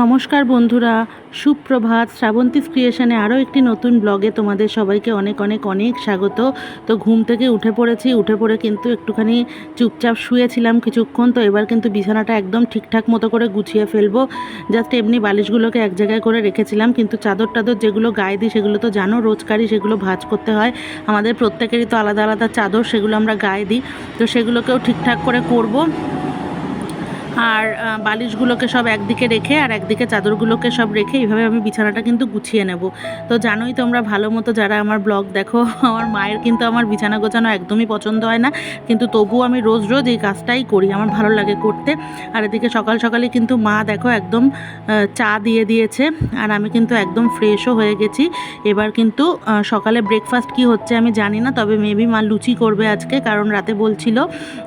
নমস্কার বন্ধুরা, সুপ্রভাত শ্রাবন্তীস ক্রিয়েশনে আরও একটি নতুন ব্লগে তোমাদের সবাইকে অনেক অনেক অনেক স্বাগত। তো ঘুম থেকে উঠে পড়েছি, উঠে পড়ে কিন্তু একটুখানি চুপচাপ শুয়েছিলাম কিছুক্ষণ, তো এবার কিন্তু বিছানাটা একদম ঠিকঠাক মতো করে গুছিয়ে ফেলব। জাস্ট এমনি বালিশগুলোকে এক জায়গায় করে রেখেছিলাম, কিন্তু চাদর টাদর যেগুলো গায়ে দিই সেগুলো তো জানো, রোজকারই সেগুলো ভাজ করতে হয়। আমাদের প্রত্যেকেরই তো আলাদা আলাদা চাদর, সেগুলো আমরা গায়ে দিই, তো সেগুলোকেও ঠিকঠাক করে করব। আর বালিশগুলোকে সব একদিকে রেখে আর একদিকে চাদরগুলোকে সব রেখে এইভাবে আমি বিছানাটা কিন্তু গুছিয়ে নেব। তো জানোই তোমরা ভালো মতো যারা আমার ব্লগ দেখো, আমার মায়ের কিন্তু আমার বিছানা গোছানো একদমই পছন্দ হয় না। কিন্তু তবুও আমি রোজ রোজ এই কাজটাই করি, আমার ভালো লাগে করতে। আর এদিকে সকাল সকালে কিন্তু মা দেখো একদম চা দিয়ে দিয়েছে আর আমি কিন্তু একদম ফ্রেশও হয়ে গেছি। এবার কিন্তু সকালে ব্রেকফাস্ট কি হচ্ছে আমি জানি না, তবে মেবি মা লুচি করবে আজকে, কারণ রাতে বলছিল,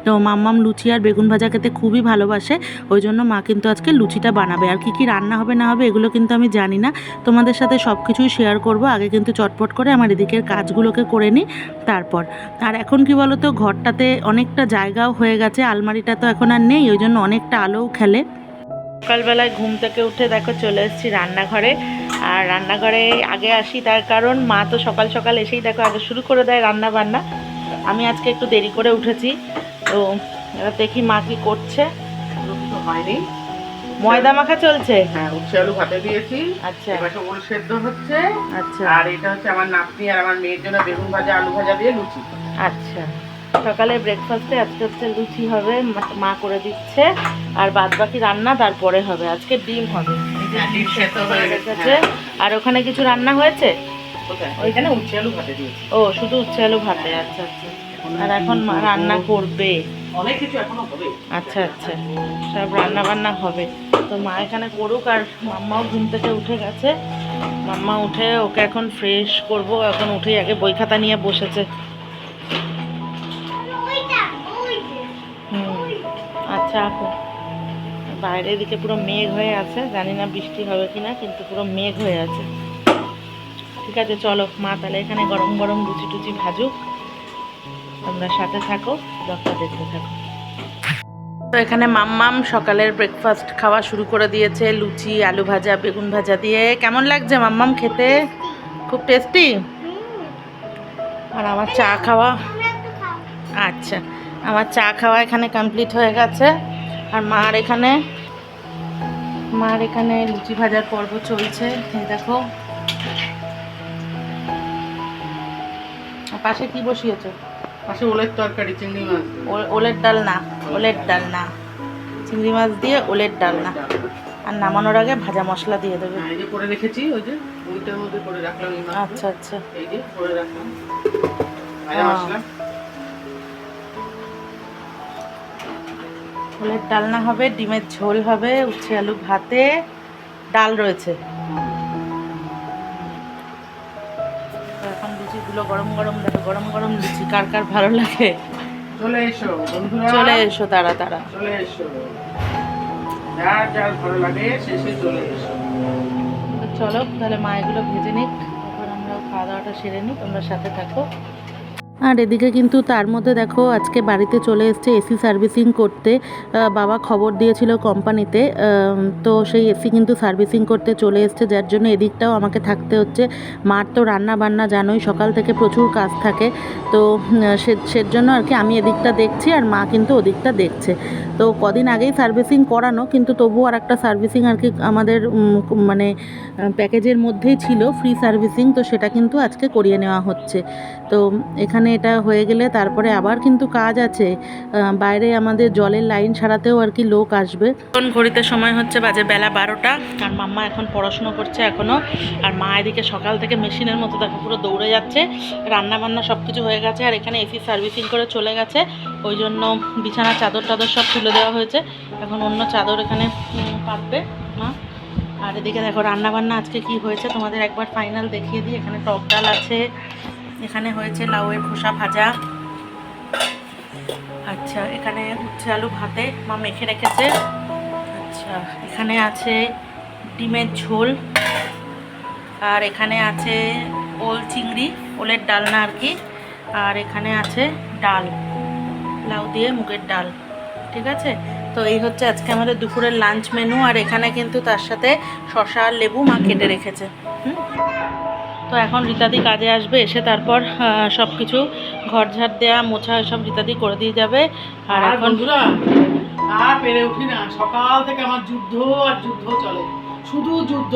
তো মাম্মাম লুচি আর বেগুন ভাজা খেতে খুবই ভালোবাসে। ওই জন্য মা কিন্তু আজকে লুচিটা বানাবে। আর কি কি রান্না হবে, না হবে, এগুলো কিন্তু আমি জানি না। তোমাদের সাথে সব কিছুই শেয়ার করব। আগে কিন্তু চটপট করে আমার এদিকের কাজগুলোকে করে নিই, তারপর। আর এখন কি বলো তো ঘরটাতে অনেকটা জায়গাও হয়ে গেছে, আলমারিটা তো এখন আর নেই, ওই জন্য অনেকটা আলোও খেলে। সকালবেলায় ঘুম থেকে উঠে দেখো চলে এসেছি রান্নাঘরে। আর রান্নাঘরে আগে আসি তার কারণ মা তো সকাল সকাল এসেই দেখো আগে শুরু করে দেয় রান্না বান্না আমি আজকে একটু দেরি করে উঠেছি, তো দেখি মা কি করছে। হয়নি। ময়দা মাখা চলছে? হ্যাঁ উচ্ছে আলু ভাতে দিয়েছি। আচ্ছা। এবার ওল সেদ্ধ হচ্ছে। আচ্ছা। আর এটা হচ্ছে আমার নাতনি আর আমার মেয়ের জন্য বেগুন ভাজা আলু ভাজা দিয়ে লুচি। আচ্ছা। সকালে ব্রেকফাস্টে আজকে হচ্ছে লুচি হবে মা- করে দিচ্ছে। আর বাদ বাকি রান্না তারপরে হবে। আজকে ডিম হবে। হ্যাঁ, ডিম সেদ্ধ হয়ে গেছে। আর ওখানে কিছু রান্না হয়েছে? ওইখানে উচ্ছে আলু ভাতে দিয়েছি। ও শুধু উচ্ছে আলু ভাতে। আচ্ছা আচ্ছা। আর এখন মা রান্না করবে। অনেক কিছু এখনও হবে। আচ্ছা আচ্ছা। সব রান্না বান্না হবে। তো মা এখানে করুক আর মাম্মাও ঘুম থেকে উঠে গেছে। মাম্মা উঠে ওকে এখন ফ্রেশ করব। এখন উঠেই আগে বই খাতা নিয়ে বসেছে। আচ্ছা আপু। বাইরের দিকে পুরো মেঘ হয়ে আছে। জানি না বৃষ্টি হবে কিনা কিন্তু পুরো মেঘ হয়ে আছে। ঠিক আছে চলো। মা তাহলে এখানে গরম গরম লুচি টুচি ভাজুক। তোমরা সাথে থাকো ব্লগটা দেখতে থাকো। তো এখানে মাম্মাম সকালের ব্রেকফাস্ট খাওয়া শুরু করে দিয়েছে, লুচি, আলু ভাজা, বেগুন ভাজা দিয়ে। কেমন লাগছে মাম্মাম খেতে? খুব টেস্টি আর আমার চা খাওয়া? আচ্ছা আমার চা খাওয়া এখানে কমপ্লিট হয়ে গেছে। আর মার এখানে মার এখানে লুচি ভাজার পর্ব চলছে। দেখো। পাশে কি বসিয়েছো? পাশে ওলের তরকারি চিংড়ি মাছ। ওলের ডাল না ওলের ডাল না। চিংড়ি মাছ দিয়ে ওলের ডাল না। আর নামানোর আগে ভাজা মশলা দিয়ে দেবে। হ্যাঁ, এই যে করে রেখেছি ওই যে ওইটার মধ্যে করে রাখলাম আচ্ছা আচ্ছা। এই যে করে রাখলাম। ভাজা মশলা। ওলের ডালনা হবে ডিমের ঝোল হবে উচ্ছে আলু ভাতে ডাল রয়েছে। লুচিগুলো গরম গরম দেখো গরম গরম লুচি কার কার ভালো লাগে? চলে এসো বন্ধুরা। চলে এসো তারা তারা। চলে এসো। যার যার ভালো লাগে শেষে চলে এসো। তো চলো তাহলে মা এগুলো ভেজে নিক। তারপর আমরা খাওয়া দাওয়াটা সেরে নিই তোমরা সাথে থাকো। আর এদিকে কিন্তু তার মধ্যে দেখো, আজকে বাড়িতে চলে এসছে এসি সার্ভিসিং করতে। বাবা খবর দিয়েছিল কোম্পানিতে। তো সেই এসি কিন্তু সার্ভিসিং করতে চলে এসছে, যার জন্য এদিকটাও আমাকে থাকতে হচ্ছে। মার তো রান্না বান্না জানোই, সকাল থেকে প্রচুর কাজ থাকে। তো সে জন্য আর কি আমি এদিকটা দেখছি আর মা কিন্তু ওদিকটা দেখছে। তো কদিন আগেই সার্ভিসিং করানো, কিন্তু তবুও আর একটা সার্ভিসিং আর কি আমাদের মানে প্যাকেজের মধ্যেই ছিল, ফ্রি সার্ভিসিং। তো সেটা কিন্তু আজকে করিয়ে নেওয়া হচ্ছে। তো এখানে এটা হয়ে গেলে তারপরে আবার কিন্তু কাজ আছে। বাইরে আমাদের জলের লাইন ছাড়াতেও আর কি লোক আসবে। এখন ঘড়িতে সময় হচ্ছে বাজে বেলা বারোটা। আর মাম্মা এখন পড়াশুনো করছে এখনও আর মা এদিকে সকাল থেকে মেশিনের মতো দেখো পুরো দৌড়ে যাচ্ছে। রান্না বান্না সব কিছু হয়ে গেছে। আর এখানে এসি সার্ভিসিং করে চলে গেছে। ওই জন্য বিছানা, চাদর টাদর সব তুলে দেওয়া হয়েছে। এখন অন্য চাদর এখানে পাতবে মা। আর এদিকে দেখো রান্নাবান্না আজকে কি হয়েছে তোমাদের একবার ফাইনাল দেখিয়ে দিই। এখানে টক ডাল আছে। এখানে হয়েছে লাউয়ের খোসা ভাজা। আচ্ছা এখানে উচ্ছে আলু ভাতে মা মেখে রেখেছে। আচ্ছা এখানে আছে ডিমের ঝোল। আর এখানে আছে ওল চিংড়ি, ওলের ডালনা আর কি। আর এখানে আছে ডাল, লাউ দিয়ে মুগের ডাল, ঠিক আছে? তো এই হচ্ছে আজকে আমাদের দুপুরের লাঞ্চ মেনু। আর এখানে কিন্তু তার সাথে শশা আর লেবু মা কেটে রেখেছে। হুম? তো এখন রীতাদি কাজে আসবে এসে তারপর সব কিছু ঘর ঝাড় দেওয়া মোছা সব রীতাদি করে দিয়ে যাবে। আর এখন আর পেরে উঠি না। সকাল থেকে আমার যুদ্ধ আর যুদ্ধ চলে। শুধু যুদ্ধ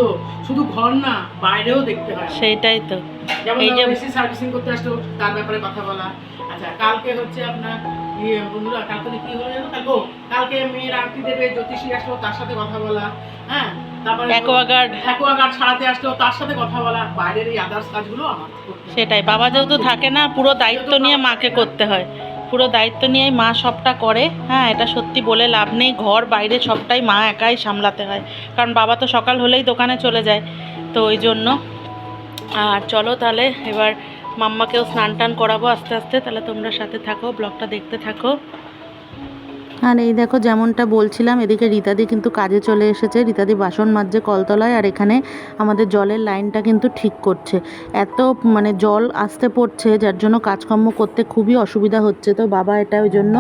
শুধু ঘর না বাইরেও দেখতে হয়। সেইটাই তো। যেমন এই যে বেশি সার্ভিসিং করতে আসলো তার ব্যাপারে কথা বলা। আচ্ছা কালকে হচ্ছে আপনার বন্ধুরা কালকে কি হলো জানো? কালকে কালকে মেয়ের আংটি দেবে জ্যোতিষী আসলো তার সাথে কথা বলা হ্যাঁ? তারপরে অ্যাকোয়াগার্ড। অ্যাকোয়াগার্ড ছাড়াতে আসলো তার সাথে কথা বলা বাইরের এই আদার্স কাজগুলো আমার সেটাই বাবা যেহেতু থাকে না পুরো দায়িত্ব নিয়ে মাকে করতে হয়। পুরো দায়িত্ব নিয়েই মা সবটা করে হ্যাঁ এটা সত্যি বলে লাভ নেই ঘর বাইরে সবটাই মা একাই সামলাতে হয়। কারণ বাবা তো সকাল হলেই দোকানে চলে যায় তো ওই জন্য। আর চলো তাহলে এবার মাম্মাকেও স্নান টান করাবো আস্তে আস্তে তাহলে তোমরা সাথে থাকো ব্লগটা দেখতে থাকো। আর এই দেখো যেমনটা বলছিলাম, এদিকে রীতাদি কিন্তু কাজে চলে এসেছে। রীতাদি বাসন মাজছে কলতলায় আর এখানে আমাদের জলের লাইনটা কিন্তু ঠিক করছে। এত মানে জল আসতে পড়ছে, যার জন্য কাজকর্ম করতে খুবই অসুবিধা হচ্ছে। তো বাবা এটা ওই জন্য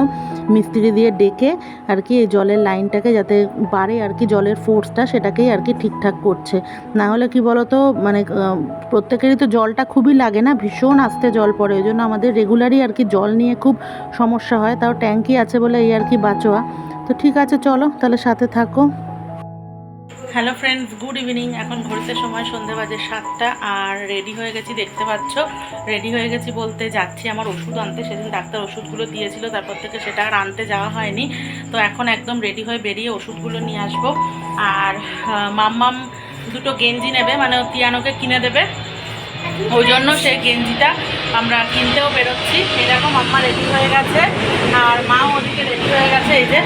মিস্ত্রি দিয়ে ডেকে আর কি এই জলের লাইনটাকে যাতে বাড়ে আর কি জলের ফোর্সটা সেটাকেই আর কি ঠিকঠাক করছে। না হলে কি বলতো মানে প্রত্যেকেরই তো জলটা খুবই লাগে না, ভীষণ আস্তে জল পড়ে। ওই জন্য আমাদের রেগুলারই আর কি জল নিয়ে খুব সমস্যা হয়। তাও ট্যাঙ্কি আছে বলে এই আর কি বাঁচোয়া তো ঠিক আছে, চলো, তাহলে সাথে থাকো। হ্যালো ফ্রেন্ডস গুড ইভিনিং এখন ঘড়িতে সময় সন্ধে বাজে সাতটা, আর রেডি হয়ে গেছি, দেখতে পাচ্ছ? রেডি হয়ে গেছি বলতে যাচ্ছি, আমার ওষুধ আনতে। সেদিন ডাক্তার ওষুধগুলো দিয়েছিল, তারপর থেকে সেটা আর আনতে যাওয়া হয়নি। তো এখন একদম রেডি হয়ে বেরিয়ে ওষুধগুলো নিয়ে আসব। আর মাম্মাম দুটো গেঞ্জি নেবে মানে তিয়ানোকে কিনে দেবে। ওই জন্য সেই গেঞ্জিটা আমরা কিনতেও বেরোচ্ছি। এরকম আমার রেডি হয়ে গেছে, আর মাও ওদিকে রেডি হয়ে গেছে। এই যে,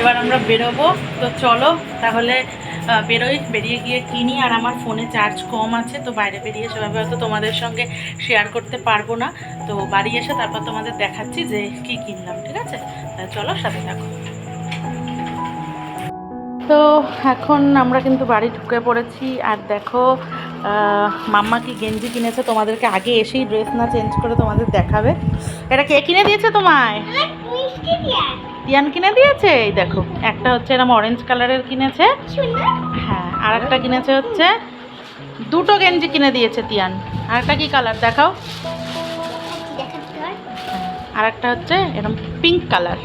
এবার আমরা বেরোবো। তো চলো, তাহলে বেরোই, বেরিয়ে গিয়ে কিনি। আর আমার ফোনে চার্জ কম আছে, তো বাইরে বেরিয়ে সেভাবে হয়তো তোমাদের সঙ্গে শেয়ার করতে পারব না। তো বাড়ি এসে তারপর তোমাদের দেখাচ্ছি যে কি কিনলাম, ঠিক আছে? চলো, সাথে থাকো। তো এখন আমরা কিন্তু বাড়ি ঢুকে পড়েছি। আর দেখো মাম্মা কি গেঞ্জি কিনেছে? তোমাদেরকে আগে এসেই ড্রেস না চেঞ্জ করে তোমাদের দেখাবে। এটা কে কিনে দিয়েছে তোমায়? টিয়ান কিনে দিয়েছে? এই দেখো, একটা হচ্ছে এরকম অরেঞ্জ কালারের কিনেছে। হ্যাঁ আর একটা কিনেছে হচ্ছে দুটো গেঞ্জি কিনে দিয়েছে তিয়ান। আর একটা কি কালার দেখাও। আর একটা হচ্ছে এরকম পিঙ্ক কালার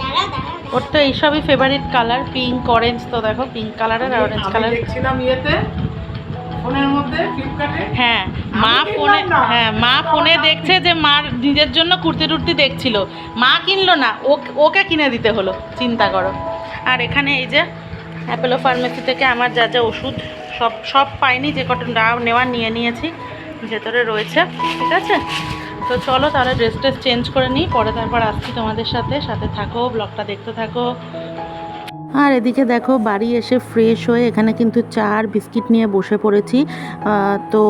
ওর তো এইসবই ফেভারিট কালার পিঙ্ক অরেঞ্জ তো দেখো পিঙ্ক কালারের আর অরেঞ্জ কালার ইয়েতে। ফোনের মধ্যে ফ্লিপকার্টে হ্যাঁ মা ফোনে হ্যাঁ মা ফোনে দেখছে যে মার নিজের জন্য কুর্তি টুর্তি দেখছিল। মা কিনলো না ওকে কিনে দিতে হলো চিন্তা করো। আর এখানে এই যে অ্যাপেলো ফার্মেসি থেকে আমার যা যা ওষুধ সব সব পাইনি যে কটা না- নেওয়ার নিয়ে নিয়েছি ভেতরে রয়েছে ঠিক আছে? তো চলো তাহলে ড্রেস ট্রেস চেঞ্জ করে নিই পরে তারপর আসছি তোমাদের সাথে সাথে থাকো ব্লগটা দেখতে থাকো। আর এদিকে দেখো, বাড়ি এসে ফ্রেশ হয়ে এখানে কিন্তু চা আর বিস্কিট নিয়ে বসে পড়েছি। তো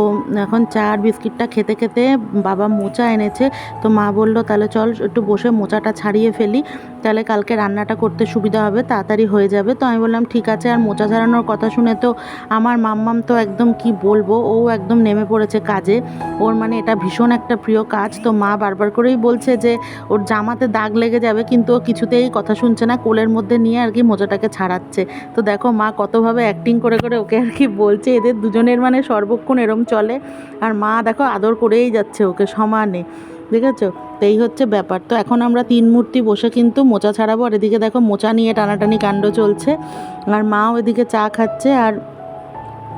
এখন চা আর বিস্কিটটা খেতে খেতে বাবা মোচা এনেছে। তো মা বলল, তাহলে চল একটু বসে মোচাটা ছাড়িয়ে ফেলি। তাহলে কালকে রান্নাটা করতে সুবিধা হবে, তাড়াতাড়ি হয়ে যাবে। তো আমি বললাম, ঠিক আছে, আর মোচা ছাড়ানোর কথা শুনে তো আমার মাম্মাম তো একদম কি বলব, ও একদম নেমে পড়েছে কাজে। ওর মানে এটা ভীষণ একটা প্রিয় কাজ। তো মা বারবার করেই বলছে যে, ওর জামাতে দাগ লেগে যাবে, কিন্তু ও কিছুতেই কথা শুনছে না, কোলের মধ্যে নিয়ে আর কি মোজাটাকে ছাড়াচ্ছে। তো দেখো মা কতভাবে অ্যাক্টিং করে করে ওকে আর কি বলছে, এদের দুজনের মানে সর্বক্ষণ এরম চলে। আর মা দেখো আদর করেই যাচ্ছে ওকে সমানে, দেখেছ? তো এই হচ্ছে ব্যাপার। তো এখন আমরা তিন মূর্তি বসে কিন্তু মোচা ছাড়াবো। আর এদিকে দেখো মোচা নিয়ে টানাটানি কাণ্ড চলছে। আর মাও এদিকে চা খাচ্ছে। আর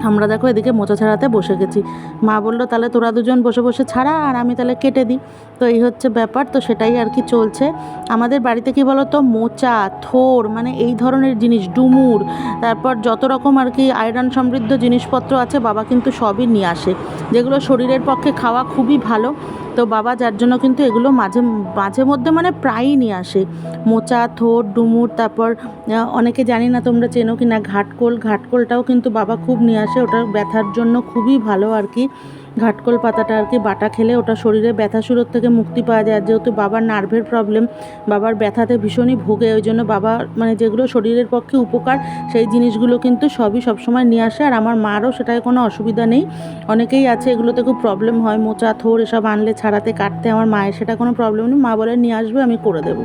আমরা দেখো এদিকে মোচা ছাড়াতে বসে গেছি। মা বলল, তাহলে তোরা দুজন বসে বসে ছাড়া আর আমি তাহলে কেটে দিই। তো এই হচ্ছে ব্যাপার, তো সেটাই আর কি চলছে। আমাদের বাড়িতে কি বলতো, মোচা, থোর মানে এই ধরনের জিনিস, ডুমুর, তারপর যত রকম আর কি আয়রন সমৃদ্ধ জিনিসপত্র আছে, বাবা কিন্তু সবই নিয়ে আসে। যেগুলো শরীরের পক্ষে খাওয়া খুবই ভালো। তো বাবা যার জন্য কিন্তু এগুলো মাঝে মাঝে মধ্যে মানে প্রায়ই নিয়ে আসে। মোচা, থোর, ডুমুর, তারপর অনেকে জানি না তোমরা চেনো কি না ঘাটকোল। ঘাটকোলটাও কিন্তু বাবা খুব নিয়ে আসে, ওটা ব্যথার জন্য খুবই ভালো আর কি। ঘাটকোল পাতাটা আর কি বাটা খেলে ওটা শরীরে ব্যথা শুরুর থেকে মুক্তি পাওয়া যায়। যেহেতু বাবার নার্ভের প্রবলেম বাবার ব্যথাতে ভীষণই ভোগে, ওই জন্য বাবা মানে যেগুলো শরীরের পক্ষে উপকার, সেই জিনিসগুলো কিন্তু সবই সবসময় নিয়ে আসে। আর আমার মারও সেটায় কোনো অসুবিধা নেই। অনেকেই আছে এগুলোতে খুব প্রবলেম হয়, মোচা, থোর এসব আনলে ছাড়াতে, কাটতে, আমার মায়ের সেটা কোনো প্রবলেম নেই। মা বলে, নিয়ে আসবে, আমি করে দেবো।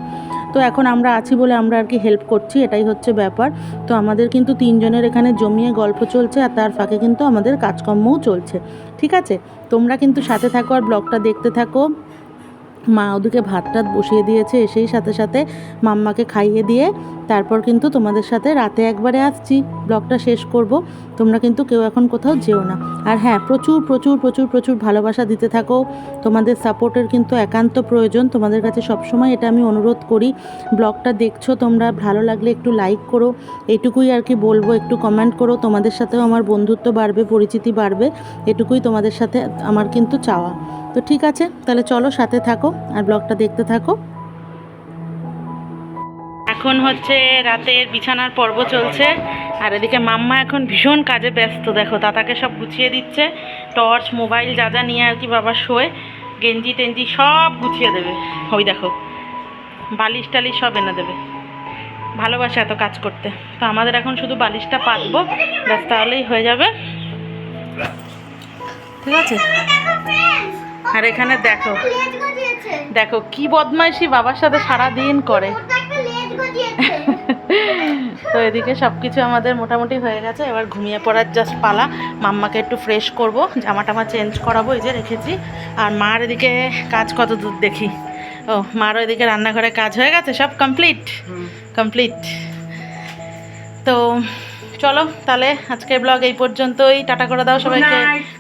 তো এখন আমরা আছি বলে আমরা আর কি হেল্প করছি, এটাই হচ্ছে ব্যাপার। তো আমাদের কিন্তু তিনজনের এখানে জমিয়ে গল্প চলছে, আর তার ফাঁকে কিন্তু আমাদের কাজকর্মও চলছে। ঠিক আছে? তোমরা কিন্তু সাথে থাকো আর ব্লগটা দেখতে থাকো। মা ওদিকে ভাত টাত বসিয়ে দিয়েছে, এসেই সাথে সাথে মাম্মাকে খাইয়ে দিয়ে তারপর কিন্তু তোমাদের সাথে রাতে একবারে আসছি। ব্লগটা শেষ করব। তোমরা কিন্তু কেউ এখন কোথাও যেও না। আর হ্যাঁ প্রচুর প্রচুর প্রচুর প্রচুর ভালোবাসা দিতে থাকো। তোমাদের সাপোর্টের কিন্তু একান্ত প্রয়োজন। তোমাদের কাছে সবসময় এটা আমি অনুরোধ করি। ব্লগটা দেখছ তোমরা, ভালো লাগলে একটু লাইক করো। এটুকুই আর কি বলব, একটু কমেন্ট করো। তোমাদের সাথেও আমার বন্ধুত্ব বাড়বে, পরিচিতি বাড়বে। এটুকুই তোমাদের সাথে আমার কিন্তু চাওয়া। তো ঠিক আছে, তাহলে চলো সাথে থাকো আর ব্লগটা দেখতে থাকো। এখন হচ্ছে রাতের বিছানার পর্ব চলছে। আর এদিকে মাম্মা এখন ভীষণ কাজে ব্যস্ত, দেখো, দাদাকে সব গুছিয়ে দিচ্ছে, টর্চ, মোবাইল, যা যা নিয়ে আর কি বাবা শোয়ে, গেঞ্জি টেঞ্জি সব গুছিয়ে দেবে। ওই দেখো, বালিশ টালিশ সব এনে দেবে। ভালোবাসে এত কাজ করতে। তো আমাদের এখন শুধু বালিশটা পাতবো, ব্যাস তাহলেই হয়ে যাবে। ঠিক আছে? আর এখানে দেখো দেখো, কি বদমাইশি বাবার সাথে সারা দিন করে। তো এদিকে সব কিছু আমাদের মোটামুটি হয়ে গেছে। এবার ঘুমিয়ে পড়ার জাস্ট পালা। মাম্মাকে একটু ফ্রেশ করব। জামা টামা চেঞ্জ করাবো এই যে রেখেছি। আর মার এদিকে কাজ কত দূর দেখি। ও মার এদিকে রান্নাঘরে কাজ হয়ে গেছে সব কমপ্লিট কমপ্লিট তো চলো তাহলে আজকের ব্লগ এই পর্যন্তই। টাটা করে দাও সবাইকে।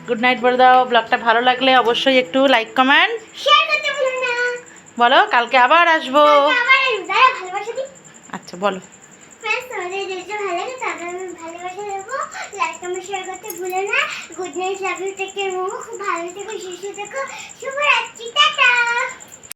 গুড নাইট বলে দাও। ব্লগটা ভালো লাগলে অবশ্যই একটু লাইক কমেন্ট বলো কালকে আবার আসব। আচ্ছা বলো। Good night love you take care খুব ভালো থেকো, সুস্থ থেকো। শুভরাত্রি, টাটা।